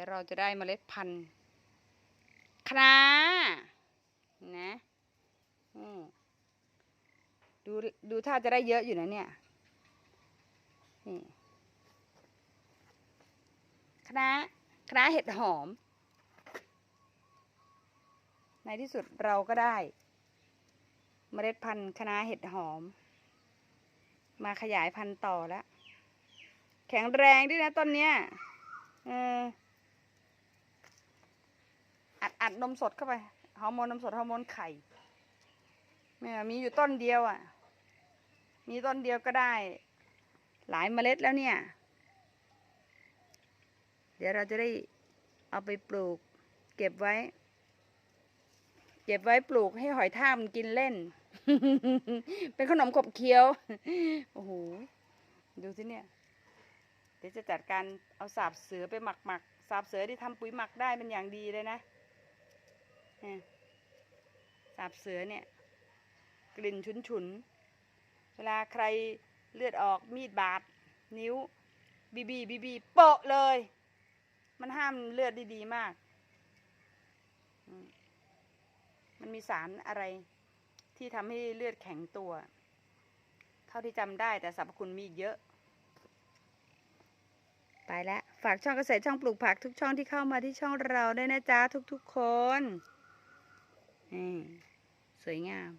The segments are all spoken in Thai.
ดี๋ยวเราจะได้เมล็ดพันธุ์คะน้านะดูดูท่าจะได้เยอะอยู่นะเนี่ยนี่คะคะเห็ดหอม ในที่สุดเราก็ได้ เมล็ดพันธุ์คะเห็ดหอม มาขยายพันธุ์ต่อแล้ว แข็งแรงด้วยนะต้นเนี้ยเออ อัดนมสดเข้าไปฮอร์โมนนมสดฮอร์โมนไข่เนี่ยมีอยู่ต้นเดียวอะ มีต้นเดียวก็ได้ หลายเมล็ดแล้วเนี่ย เดี๋ยวเราจะได้เอาไปปลูก เก็บไว้ เก็บไว้ปลูกให้หอยทากมันกินเล่น เป็นขนมขบเคี้ยว โอ้โห ดูสิเนี่ย เดี๋ยวจะจัดการเอาสาบเสือไปหมักหมักสาบเสือที่ทำปุ๋ยหมักได้เป็นอย่างดีเลยนะ เนี่ยสาบเสือเนี่ย กลิ่นฉุนฉุนเวลาใครเลือดออกมีดบาดนิ้ว บีบีบีบีโปะเลย มันห้ามเลือดด้ดีมาก มันมีสารอะไรที่ทำให้เลือดแข็งตัว เท่าที่จำได้แต่สรรพคุณมีเยอะ ไปแล้ว ฝากช่องเกษตรช่องปลูกผักทุกช่องที่เข้ามาที่ช่องเราได้วยนะจ๊ะทุกๆคน นี่สวยงาม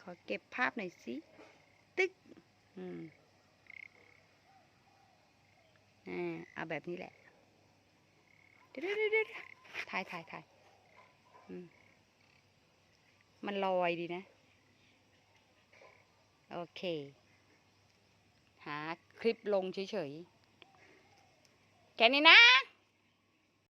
ขอเก็บภาพหน่อยสิติ๊กอืมอ่าเอาแบบนี้แหละเดี๋ยวเดี๋ยวเดี๋ยวถ่ายถ่ายถ่ายอืมมันลอยดีนะ โอเค หาคลิปลงเฉยๆ แค่นี้นะ